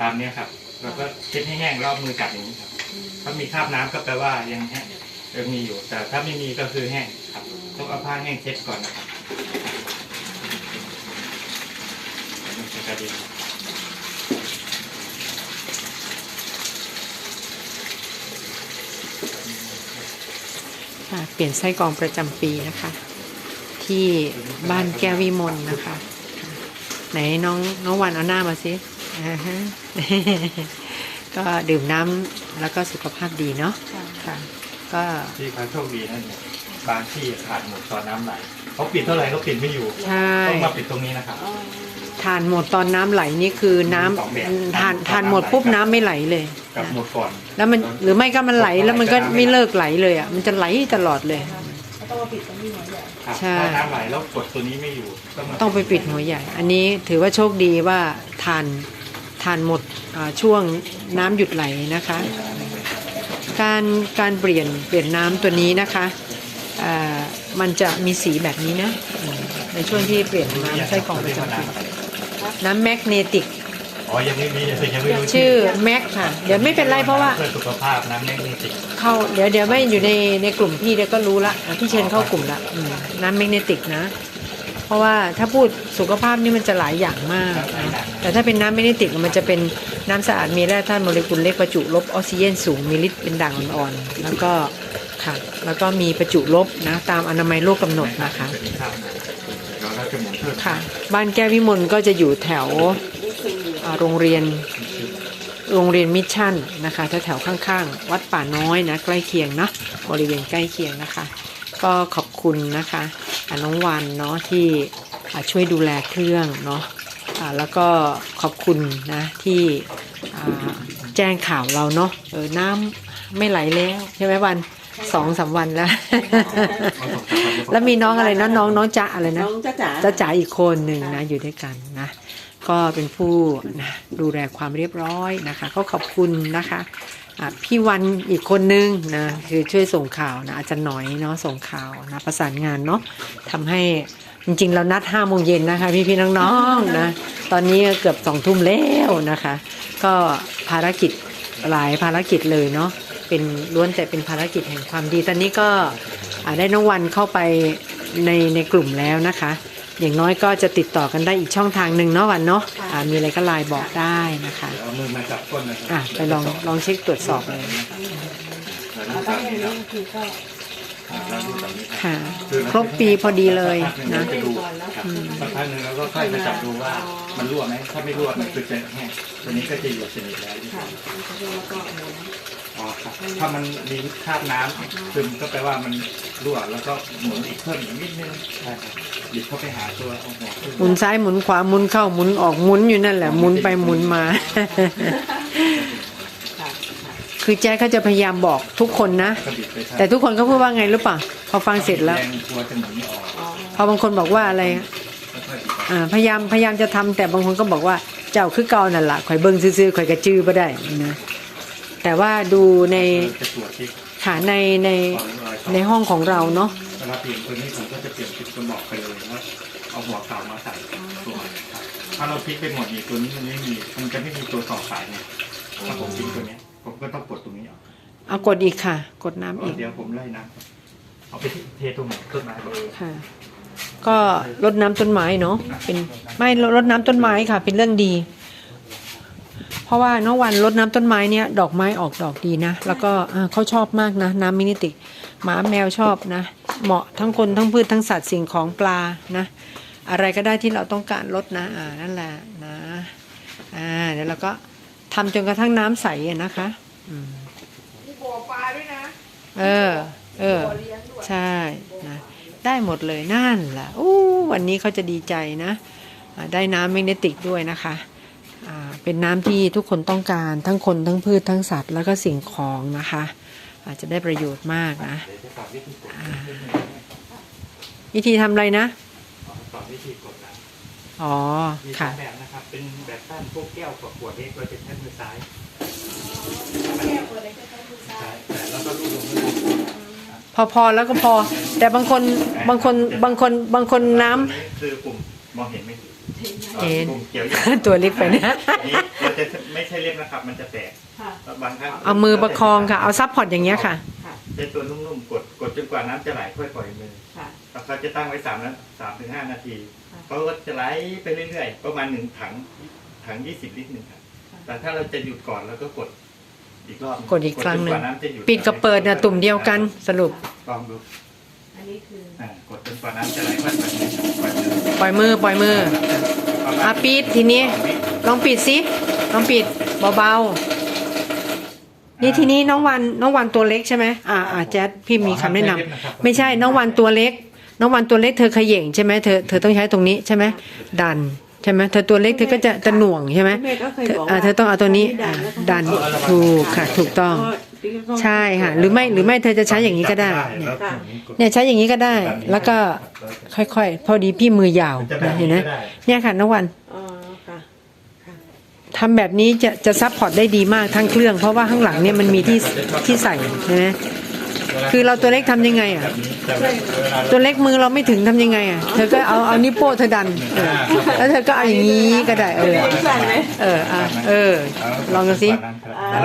ตามเนี้ยครับแล้วก็เช็ดให้แห้งรอบมือจับอย่างนี้ครับ ถ้ามีคราบน้ำก็แปลว่ายังแห้งยังมีอยู่ แต่ถ้าไม่มีก็คือแห้งครับต้องเอาผ้าแห้งเช็ดก่อนนะครับมันจะกระเด็นค่ะเปลี่ยนไส้กรองประจำปีนะคะ ที่บ้านแก้ววิมลนะคะ ไหนน้องน้องวันเอาหน้ามาสิอ่าฮะ ก็ดื่มน้ำแล้วก็สุขภาพดีเนาะค่ะ ก็ที่เขาโชคดีนั่นเนี่ยบางที่ขาดหมดตอนน้ำไหลเขาปิดเท่าไหร่ก็ปิดไม่อยู่ใช่ต้องมาปิดตรงนี้นะครับทานหมดตอนน้ำไหลนี่คือน้ำสองแบบทานทานหมดปุ๊บน้ำไม่ไหลเลยกับหมดก่อนแล้วมันหรือไม่ก็มันไหลแล้วมันก็ไม่เลิกไหลเลยอะมันจะไหลตลอดเลยครับใช่ถ้าน้ำไหลแล้วกดตัวนี้ไม่อยู่ต้องมาต้องไปปิดหัวใหญ่ อันนี้ถือว่าโชคดีว่าทาน ทานหมดอ่าช่วงน้ำหยุดไหลนะคะ การการเปลี่ยนเปลี่ยนน้ำตัวนี้นะคะอ่ามันจะมีสีแบบนี้นะอืมในช่วงที่เปลี่ยนน้ำไส้กรองประจำปีน้ำแมกเนติกอ๋อยังไม่มียังไม่รู้ชื่อแมกค่ะ เดี๋ยวไม่เป็นไรเพราะว่าเพื่อสุขภาพน้ำแมกนีติกเข้าเดี๋ยวเดี๋ยวไม่อยู่ในในกลุ่มพี่เดี๋ยวก็รู้ละอะพี่เชนเข้ากลุ่มละอืมน้ำแมกเนติกนะ เพราะว่าถ้าพูดสุขภาพนี่มันจะหลายอย่างมากนะแต่ถ้าเป็นน้ำแมกเนติกมันจะเป็นน้ำสะอาดมีแร่ธาตุโมเลกุลเล็กประจุลบออกซิเจนสูงมีฤทธิ์เป็นด่างอ่อนๆแล้วก็ค่ะแล้วก็มีประจุลบนะตามอนามัยโลกกำหนดนะคะค่ะ บ้านแก้ววิมลก็จะอยู่แถวโรงเรียนโรงเรียนมิชชั่นนะคะแถวๆข้างๆ วัดป่าน้อยนะใกล้เคียงเนาะบริเวณใกล้เคียงนะคะ ก็ขอบคุณนะคะ น้องวันเนาะที่อ่าช่วยดูแลเครื่องเนาะอ่าแล้วก็ขอบคุณนะที่อ่าแจ้งข่าวเราเนาะเออน้ำไม่ไหลแล้วใช่ไหมวันสองสามวันแล้ว แล้วมีน้องอะไรนะน้องน้องจ๊ะอะไรนะน้องจ้าจ๋าจ้าจ๋าอีกคนหนึ่งนะอยู่ด้วยกันนะ ก็เป็นผู้ดูแลความเรียบร้อยนะคะ ก็ขอบคุณนะคะพี่วันอีกคนนึงนะคือช่วยส่งข่าวนะอาจารย์หน่อยเนาะส่งข่าวนะประสานงานเนาะทำให้จริงๆ เรานัดห้าโมงเย็นนะคะ พี่ๆน้องๆนะตอนนี้เกือบสองทุ่มแล้วนะคะ ก็ภารกิจหลายภารกิจเลยเนาะเป็นล้วนแต่เป็นภารกิจแห่งความดี ตอนนี้ก็ได้น้องวันเข้าไปในในกลุ่มแล้วนะคะ อย่างน้อยก็จะติดต่อกันได้อีกช่องทางหนึ่งเนาะวันเนาะอ่ามีอะไรก็ไลน์บอกได้นะคะเดี๋ยวเอามือมาจับก้นนะครัอะไปลองลองเช็คตรวจสอบเลยแล้วดูแบบนี้นะแล้วดูแบบนี้ครับค่ะครบปีพอดีเลยนะจะดูครับสักพักหนึ่งเราก็ค่อยมาจับดูว่ามันรั่วไหมถ้าไม่รั่วมันคือจะแห้งตัวนี้ก็จะอยู่สนิทแล้ว อ๋อครับถ้ามันมีคราบน้ำซึมก็แปลว่ามันรั่วแล้วก็หมุนอีกเพิ่มอีกนิดนึงใช่ครับหยิบเข้าไปหาตัวเอาหัวขึ้นหมุนซ้ายหมุนขวาหมุนเข้าหมุนออกหมุนอยู่นั่นแหละหมุนไปหมุนมา คือแจ๊คเขาจะพยายามบอกทุกคนนะ ก็บิดไปทางแต่ทุกคนก็พูดว่าไงรู้ป่ะพอฟังเสร็จแล้ว แรงกลัวจะหมุนไม่ออกพอบางคนบอกว่าอะไรค่อยๆบิดไปอ่าพยายามพยายามจะทำแต่บางคนก็บอกว่าเจ้าคือเก่านั่นแหละข่อยเบิ้งซื่อๆข่อยกระจื้อบ่ได้นะ แต่ว่าดูในจะตรวจที่ขาในในก่อนรอยต่อในห้องของเราเนาะเวลาเปลี่ยนตัวนี้ผมก็จะเปลี่ยนจุดกระบอกไปเลยว่าเอาหัวเก่ามาใส่ตัวใหม่ครับถ้าเราพลิกไปหมดนี่ตัวนี้มันไม่มีมันจะไม่มีตัวต่อสายเนี่ยถ้าผมพลิกตัวเนี้ยผมก็ต้องกดตรงนี้ออกเอากดอีกค่ะ กดน้ำอีกเดี๋ยวผมไล่น้ำเอาไปเทตรงไหนต้นไม้ก่อนค่ะ ก็รดน้ำต้นไม้เนาะเป็นไม่รดน้ำต้นไม้ค่ะ เป็นเรื่องดี เพราะว่าน้องวันรดน้ำต้นไม้เนี่ยดอกไม้ออกดอกดีนะ แล้วก็อ่าเขาชอบมากนะ น้ำมินิติกหมาแมวชอบนะ เหมาะทั้งคนทั้งพืชทั้งสัตว์สิ่งของปลานะ อะไรก็ได้ที่เราต้องการลดนะอ่านั่นแหละนะอ่าเดี๋ยวเราก็ทำจนกระทั่งน้ำใสอะนะคะอืมบ่อปลาด้วยนะเออ เออบ่อเลี้ยงด้วยใช่นะได้หมดเลยนั่นแหละอู้วันนี้เขาจะดีใจนะอ่าได้น้ำแมกเนติกด้วยนะคะอ่า เป็นน้ำที่ทุกคนต้องการทั้งคนทั้งพืชทั้งสัตว์ แล้วก็สิ่งของนะคะ อาจจะได้ประโยชน์มากนะเดี๋ยวจะสอนวิธีกดอ่าวิธีทำอะไรนะสอนวิธีกดน้อ๋อำมีสอค่ะงแบบนะครับ เป็นแบบตั้นพวกแก้วกับขวดเล็กเราจะใช้มือซ้ายซ้ายแต่แล้วก็ลูบลงมือพอพอแล้วก็พอ แต่บางคนบางคนบางคนบางคนน้ำคือปุ่มมองเห็นไหม เอ็นกลุ่มเกี่ยวใหญ่ตัวเล็กไปนะอันนี้เราจะไม่ใช่เล็บนะครับ มันจะแตกค่ะบางครั้งเอามือประคองค่ะ เอาซับพอร์ตอย่างเงี้ยค่ะ ค่ะใช้ตัวนุ่มๆกดกดจนกว่าน้ำจะไหลค่อยปล่อยมือค่ะ แล้วเขาจะตั้งไว้สามนะสามถึงห้านาทีค่ะ เขาก็จะไหลไปเรื่อยๆ ประมาณหนึ่งถังถังยี่สิบลิตรหนึ่งถังค่ะแต่ถ้าเราจะหยุดก่อนเราก็กดอีกรอบกดอีกครั้งหนึ่งจกว่าำจะยุปิดกับเปิดเนี่ยตุ่มเดียวกันสรุป ลองดูอันนี้คืออ่ากดจนกว่าน้ำจะไหลค่อยปล่อยมือปล่อยมือ ปล่อยมือปล่อยมือ ประมาณอะปิดทีนี้ ลองปิดสิลองปิดเบาๆนี่ทีนี้น้องวันน้องวันตัวเล็กใช่ไหมอ่าอ่าแจ๊ดพี่มีคำแนะนำไม่ใช่น้องวันตัวเล็ก น้องวันตัวเล็กเธอเขย่งใช่ไหมเธอเธอต้องใช้ตรงนี้ใช่ไหมดันใช่ไหมเธอตัวเล็กเธอก็จะจะหน่วงใช่ไหมแม่ก็เคยเธอบอกอ่าว่าเธอต้องเอาตัวนี้อ่าดันถูกค่ะ ถูกต้อง ใช่ค่ะ หรือไม่หรือไม่เธอจะใช้อย่างนี้ก็ได้ แล้วถึงกดเนี่ยใช้อย่างนี้ก็ได้ แล้วก็ค่อยๆ พอดีพี่มือยาวมันจะแบนะบเห็นนี้ไหมก็ได้เนี่ยค่ะน้องวันอ๋อค่ะค่ะทำแบบนี้จะจะซับพอร์ตได้ดีมากทั้งเครื่อง เพราะว่าข้างหลังเนี่ยมันมีที่ที่ใส่ใช่ไหม คือเราตัวเล็กทำยังไงอะแบบนี้แต่เวลาตัวเล็กมือเราไม่ถึงทำยังไงอะ เธอก็เอาเอานิ้วโป้เธอดันเออแล้วเธอก็เอาอย่างนี้ก็ได้ เออสั่นไหมเอออะเออ ลองดูสิ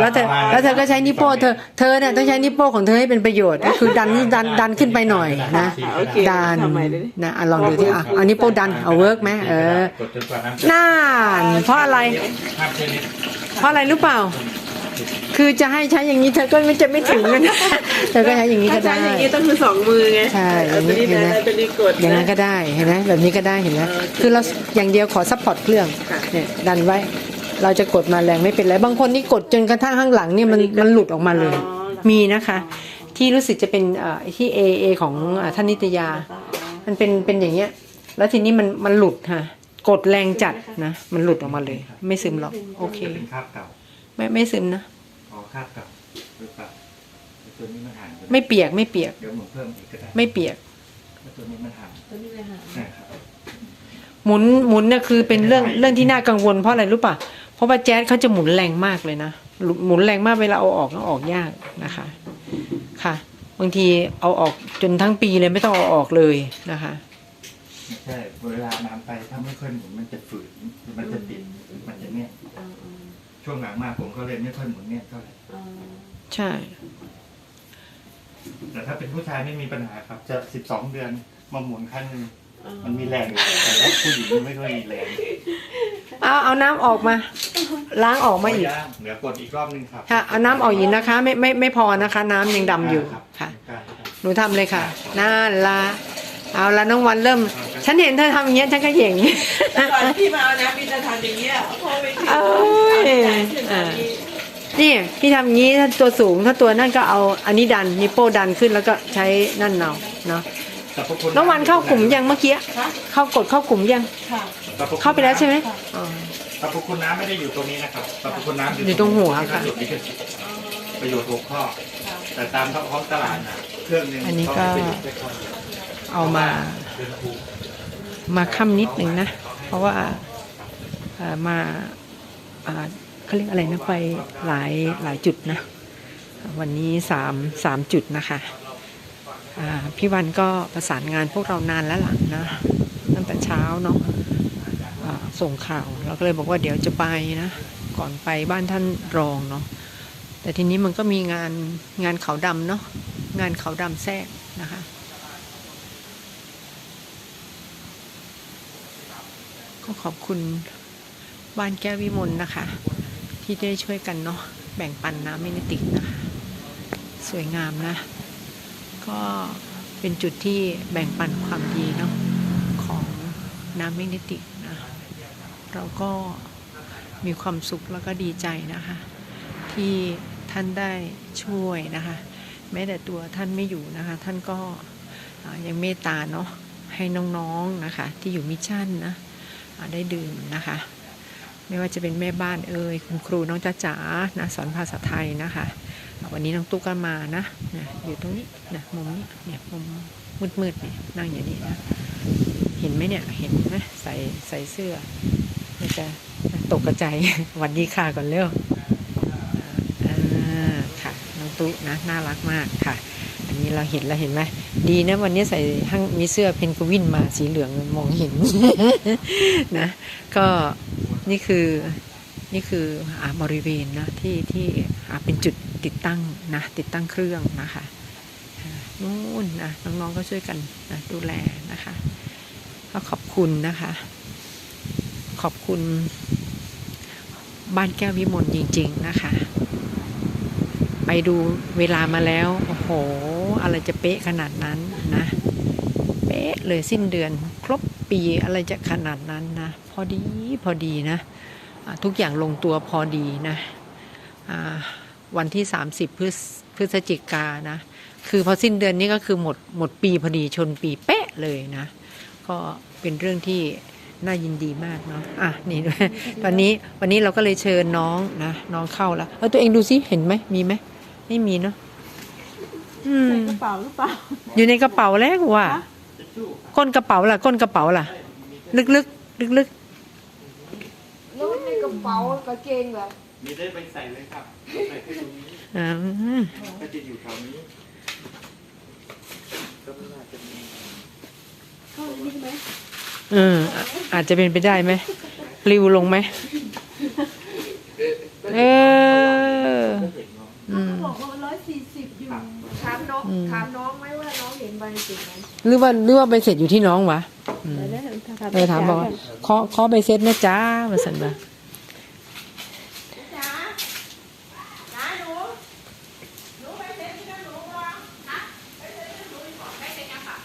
แล้วเธอแล้วเธอก็ใช้นิ้วโป้เธอ เธอเนี่ยต้องใช้นิ้วโป้ของเธอให้เป็นประโยชน์ก็คือดันดันดันขึ้นไปหน่อยนะโอเคดันทำใหม่เลยดินะอะลองดูที่อะเอานิ้วโป้ดัน เอาเวิร์กไหมเออกดจนกว่าน้ำจะน่านเพราะอะไรห้ามใช้นิ้วเพราะอะไรรู้เปล่า คือจะให้ใช้อย่างนี้เธอก็ไม่จะไม่ถึงนะเธอก็ใช้อย่างนี้ถ้าก็ใช้ได้อย่างนี้ต้องคือสองมือไงใช่อเอาย่างตัวนี้นี้เห็นไหมนะตัวนี้กดอย่างนั้นก็ได้เห็นไหมแบบนี้ก็ได้เห็นไหมเออคือเราอย่างเดียวขอซัพพอร์ตเครื่องค่ะเนี่ยดันไว้ เราจะกดมาแรงไม่เป็นไรบางคนนี่กดจนกระทั่งข้างหลังเนี่ยมันมันหลุดออกมาเลยอ๋อมีนะคะ ที่รู้สึกจะเป็นเอ่อที่เอเอของอ่าท่านนิตยา มันเป็นเป็นอย่างเงี้ย แล้วทีนี้มันมันหลุดค่ะกดแรงจัดนะ มันหลุดออกมาเลย ไม่ซึมหรอก โอเคจะเป็นคราบเก่า ไม่ไม่ซึมนะอ๋อคราบเก่าหรือเปล่าตัวนี้มันห่างกันไม่เปียกไม่เปียก เดี๋ยวหมุนเพิ่มอีกก็ได้ไม่เปียกแล้วตัวนี้มันห่างตัวนี้เลยค่ะนะครับหมุนหมุนเนี่ยคือเป็นเรื่องเรื่องที่น่ากังวลเพราะอะไรรู้ป่ะ เพราะว่าแจ๊สเขาจะหมุนแรงมากเลยนะ หมุนแรงมากเวลาเอาออกก็ออกยากนะคะ ค่ะ บางทีเอาออกจนทั้งปีเลยไม่ต้องเอาออกเลยนะคะไม่ใช่เวลาน้ำไปถ้าไม่ค่อยหมุนมันจะฝืนมันจะติดมันจะเนี่ยอ๋ออ๋อ ช่วงหลังมาผมก็เลยไม่ค่อยหมุนเนี่ยเท่าไหร่อ๋อใช่ แต่ถ้าเป็นผู้ชายไม่มีปัญหาครับ จะสิบสองเดือนมาหมุนครั้งหนึ่งอ๋อมันมีแรงอยู่แต่ว่าผู้หญิงไม่ค่อยมีแรงเอาเอาน้ำออกมา ล้างออกมาอีกย่างเหลือกดอีกรอบนึงครับค่ะเอาน้ำออกอีกนะคะ ไม่ไม่ไม่พอนะคะ น้ำยังดำอยู่ครับค่ะได้ครับหนูทำเลยค่ะน่าละ เอาละน้องวันเริ่ม ฉันเห็นเธอทำอย่างเงี้ยฉันก็เหย่งแต่ก่อนที่มาเอาน้ำมีแต่ทำอย่างเงี้ยพอไปถึงเอ้ยเอาขึ้นมานี่นี่พี่ทำอย่างนี้ถ้าตัวสูงถ้าตัวนั่นก็เอาอันนี้ดันนิโป้ดันขึ้นแล้วก็ใช้นั่นเนาเนาะสรรพคุณน้องวันเข้ากลุ่มยังเมื่อกี้คะเข้ากดเข้ากลุ่มยังค่ะ สรรพคุณเข้าไปแล้วใช่ไหมอ๋อ สรรพคุณน้ำไม่ได้อยู่ตรงนี้นะครับสรรพคุณน้ำอยู่ตรงหัวค่ะ ที่ประโยชน์ลิขสิทธิ์ประโยชน์หกข้อค่ะแต่ตามท้องตลาดนะเครื่องหนึงอันนี้ก็ เขาให้ประโยชน์แค่ข้อเดียว เอามา มาค่ำนิดหนึ่งนะ เพราะว่ามาเขาเรียกอะไรนะไปหลายหลายจุดนะ วันนี้สามสามจุดนะคะพี่วันก็ประสานงานพวกเรานานแล้วหลังนะ ตั้งแต่เช้าเนาะอ่าส่งข่าวเราก็เลยบอกว่าเดี๋ยวจะไปนะ ก่อนไปบ้านท่านรองเนาะแต่ทีนี้มันก็มีงานงานเขาดำเนาะงานเขาดำแทรกนะคะ ก็ขอบคุณบ้านแก้ววิมลนะคะ ที่ได้ช่วยกันเนาะแบ่งปันน้ำมินิติกนะคะสวยงามนะ ก็เป็นจุดที่แบ่งปันความดีเนาะของน้ำมินิติกนะเราก็มีความสุขแล้วก็ดีใจนะคะ ที่ท่านได้ช่วยนะคะแม้แต่ตัวท่านไม่อยู่นะคะ ท่านก็ยังเมตตาเนาะให้น้องๆนะคะ ที่อยู่มิชชั่นนะ ได้ดื่มนะคะ ไม่ว่าจะเป็นแม่บ้านเอ่ยคุณครูน้องจ้าจ๋านะสอนภาษาไทยนะคะ วันนี้น้องตุ๊กก็มานะนะอยู่ตรงนี้นะมุมนี้เนี่ยมุมมืดๆเนี่ยนั่งอย่างนี้นะเห็นไหมเนี่ยเห็นไหมใส่ใส่เสื้อมันจะตกกระจายวันดีค่ะก่อนเร็วอ่าค่ะน้องตุ๊กนะน่ารักมากค่ะ นี้เราเห็นแล้วเห็นไหมดีนะวันนี้ใส่ห้างมีเสื้อเพนกวินมาสีเหลืองมองเห็นนะก็นี่คือนี่คืออาบริเวณนะที่ที่อ่าเป็นจุดติดตั้งนะติดตั้งเครื่องนะคะนู่นนะน้องๆก็ช่วยกันนะดูแลนะคะก็ขอบคุณนะคะ ขอบคุณ บ้านแก้ววิมลจริง ๆ นะคะ ไปดูเวลามาแล้ว โอ้โห อะไรจะเป๊ะขนาดนั้นนะ เป๊ะเลยสิ้นเดือน ครบปีอะไรจะขนาดนั้นนะ พอดีพอดีนะ ทุกอย่างลงตัวพอดีนะวันที่ 30 พฤศพฤศจิกานะ คือพอสิ้นเดือนนี้ก็คือหมดหมดปีพอดีชนปีเป๊ะเลยนะ ก็เป็นเรื่องที่น่ายินดีมากเนาะ อะ นี่ด้วยวันนี้วันนี้เราก็เลยเชิญน้องนะ น้องเข้าแล้วเออตัวเองดูซิ เห็นไหม มีไหม ไม่มีเนาะ อืมกระเป๋าหรือเปล่า อยู่ในกระเป๋าแล้วว่ะฮะ ก้นกระเป๋าล่ะ ก้นกระเป๋าล่ะ ลึกๆลึกลึกแล้วในกระเป๋ากางเกงแบบมีได้ไปใส่เลยครับ ใส่ที่ตรงนี้ๆอ่าก็จะอยู่แถวนี้ก็ไม่น่าจะมีเข้านี่ใช่ไหมเอออะอาจจะเป็นไปได้ไหมปลิวลงไหมเออก็เห็นเนาะอืมบอกว่าร้อยสี่สิบอยู่ ถามน้องอืมถามน้องไหมว่าน้องเห็นใบเสร็จไหมหรือว่าหรือว่าใบเสร็จอยู่ที่น้องวะอืมแล้วเนี่ยเออถามบอกว่าเคาะเคาะใบเสร็จนะจ๊ะมาสันบาจ้าจ้าหนูหนูใบเสร็จที่นั่นหนูวางนะใบเสร็จที่หนูบอกใบเสร็จยังค่ะ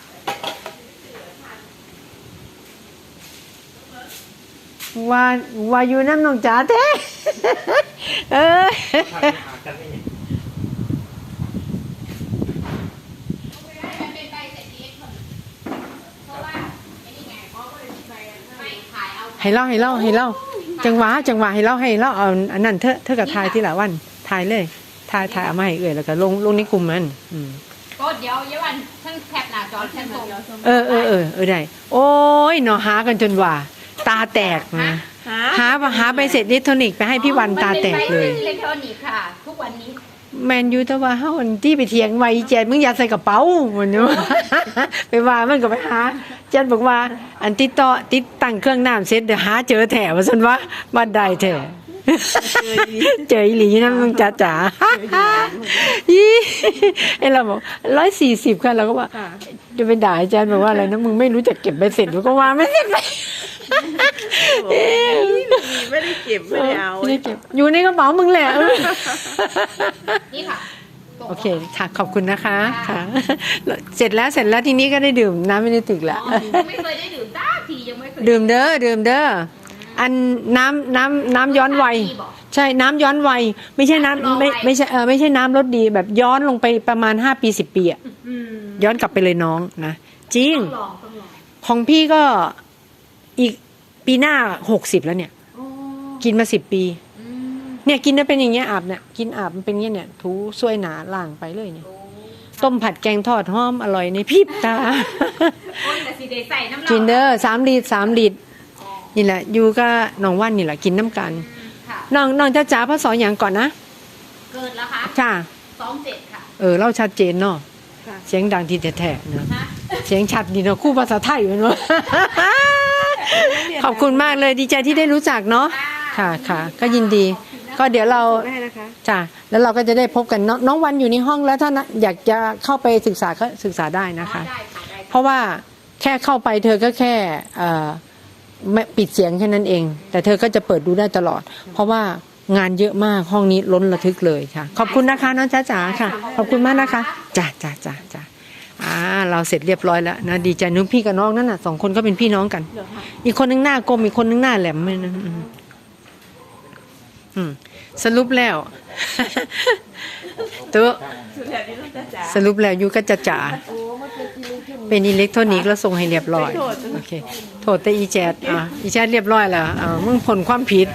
ว่าว่าอยู่น้ำน้องจ๋าแท้เออถ้าไม่หากันไม่เห็นมันเป็นใบเสร็จเอ็กซ์เพราะว่าไอ้นี่ไงเขาก็เลยใบไม่ขายเอา ให้เล่าให้เล่าให้เล่าจังหวะจังหวะให้เล่าให้เล่าเอาอันนั้นเธอเธอกับทายที่ละวันทายเลยทายทายเอามาให้เอื่อยแล้วก็ลงลงในกลุ่มมันอืมก็เดี๋ยวเยาวันทั้งแคปหน้าจอฉันส่งเออเออเออเออได้โอ้ยเนาะหากันจนว่า ตาแตกนะหาหาหาไปเสร็จอิเล็กทรอนิกส์ไปให้พี่วันตาแตกเลยมันเป็นใบอิเล็กทรอนิกส์ค่ะ ทุกวันนี้ แมนยูแต่ว่าเฮาอันที่ไปเถียงไว้แจนมึงอย่าใส่กระเป๋าเหมันว่าไปว่ามันก็ไปหาแจนบอกว่า อันติดต่อติดตั้งเครื่องน้ำเสร็จเดี๋ยวหาเจอแถว่าซั่นว่าบ้านใดแถเจออีหลีนะมึงจ๋าจ๋ายี่ไอเราบอกร้อยสี่สิบค่ะเราก็ว่าจะไปด่าอาจารย์บอกว่าอะไรนะมึงไม่รู้จักเก็บใบเสร็จก็ว่าไม่เสร็จเลยโอ้ย ไม่ได้เก็บไม่ได้เอาไม่ได้เก็บ อยู่ในกระเป๋ามึงแหละ นี่ค่ะส่งโอเคค่ะขอบคุณนะคะ ค่ะ เสร็จแล้วเสร็จแล้วทีนี้ก็ได้ดื่มน้ำไม่ได้ตึกแล้วยังไม่เคยได้ดื่มสักทียังไม่เคยดื่มเด้อดื่มเด้ออันน้ำน้ำน้ำย้อนวัยใช่น้ำย้อนวัยไม่ใช่น้ำไม่ไม่ใช่เออไม่ใช่น้ำรสดีแบบย้อนลงไปประมาณห้าปีสิบปีอะอืมย้อนกลับไปเลยน้องนะจริงต้องลองต้องลองของพี่ก็อีกปีหน้าหกสิบแล้วเนี่ยโอ้ กินมาสิบปีอืมเนี่ยกินได้เป็นอย่างเงี้ยอาบเนี่ยกินอาบมันเป็นอย่างเงี้ยเนี่ยถูซวยหนาล่างไปเลยเนี่ยโอ้ต้มผัดแกงทอดหอมอร่อยในพริบตาคนแต่สีเดใส่น้ำเรากินเด้อสามลิตรสามลิตรนี่แหละอยู่ก็น้องว่านนี่แหละกินน้ำกันค่ะน้องน้องจ้าจ๋าพระสอนอย่างก่อนนะ เกินแล้วคะจ้าสองเจ็ดค่ะ เออเล่าชัดเจนเนาะค่ะเสียงดังทีแท้ๆเนาะนะเสียงชัดดีเนาะคู่ภาษาไทยเนาะขอบคุณมากเลยดีใจที่ได้รู้จักเนาะ ค่ะค่ะ ก็ยินดี ก็เดี๋ยวเราได้นะคะจ้าแล้วเราก็จะได้พบกันน้องน้องวันอยู่ในห้องแล้วถ้านะอยากจะเข้าไปศึกษาก็ศึกษาได้นะคะได้ค่ะได้เพราะว่าแค่เข้าไปเธอก็แค่เอ่อไม่ปิดเสียงแค่นั้นเอง แต่เธอก็จะเปิดดูได้ตลอด เพราะว่างานเยอะมากห้องนี้ล้นระทึกเลยค่ะ ขอบคุณนะคะน้องจ้าจ๋าค่ะ ขอบคุณมากนะคะจ้าจ้าจ้าจ้าอ่าเราเสร็จเรียบร้อยแล้วนะดีใจนุ้พี่กับน้องนั่นน่ะสองคนก็เป็นพี่น้องกันเหรอคะอีกคนนึงหน้ากลมอีกคนนึงหน้าแหลมไม่นะอืมอืม สรุปแล้ว ตัวสรุปแล้วยูก็จะจ๋าเป็นอิเล็กทรอนิกส์แล้วส่งให้เรียบร้อยโทษโอเค โทษแต่อีแจดอะอีแจดเรียบร้อยแล้วอ่ามึงผลความผิด